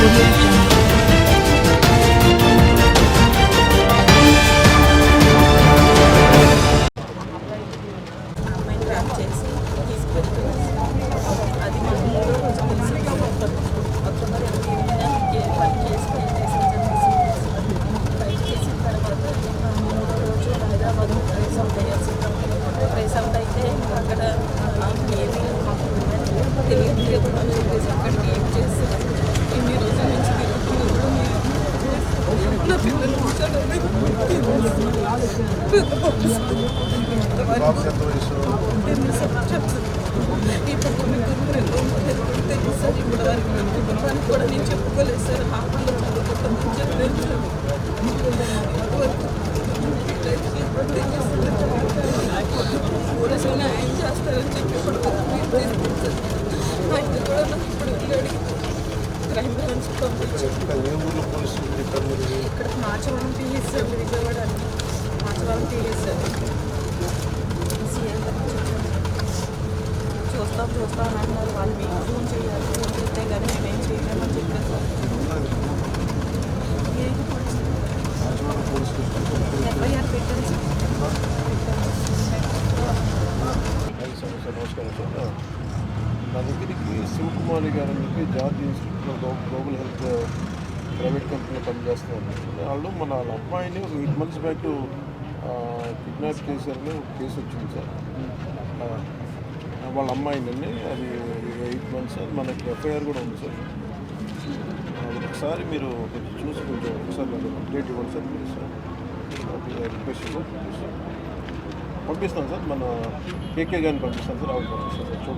audio jungle. చేసి అది మాకు మూడో రోజు తెలిసి అక్కడ చెప్పుకోలేదు సార్ హాస్పిటల్లో చదువుకుంటాను చేస్తారని చెప్పి ఇప్పుడు ఆయన కూడా మీరు ఇక్కడ మార్చవరం తీసేస్తారు విజయవాడ మార్చవరం తీసేస్తారు సీఎం గారు చెప్పారు. చూస్తాం చూస్తాం అని అన్నారు వాళ్ళు మేము ఫోన్ చేయాలి ఫోన్ చేస్తే కానీ మేమేం చేయలేమని చెప్పారు ఏది పోలీసు రాజవాడ పోలీసులు ఎఫ్ఐఆర్ పెట్టారు సార్ ఐదు సంవత్సరాలు నమస్కారం సార్ నా దగ్గరికి శివకుమారి గారు అని చెప్పి George Institute of glo- global health private కంపెనీలో పనిచేస్తున్నారు. వాళ్ళు మన వాళ్ళ అమ్మాయిని ఒక ఎయిట్ మంత్స్ బ్యాక్ కిడ్నాప్ చేశారని ఒక కేసు వచ్చింది సార్. వాళ్ళ అమ్మాయిని అది ఎయిట్ మంత్స్ అది మనకి ఎఫ్ఐఆర్ కూడా ఉంది సార్. ఒకసారి మీరు కొంచెం చూసి కొంచెం ఒకసారి నాకు అప్డేట్ ఇవ్వండి సార్ మీరు సార్. రిక్వెస్ట్ పంపిస్తాను సార్. మన కేకే గారిని పంపిస్తాను సార్ ఆవిడ పంపిస్తాను సార్.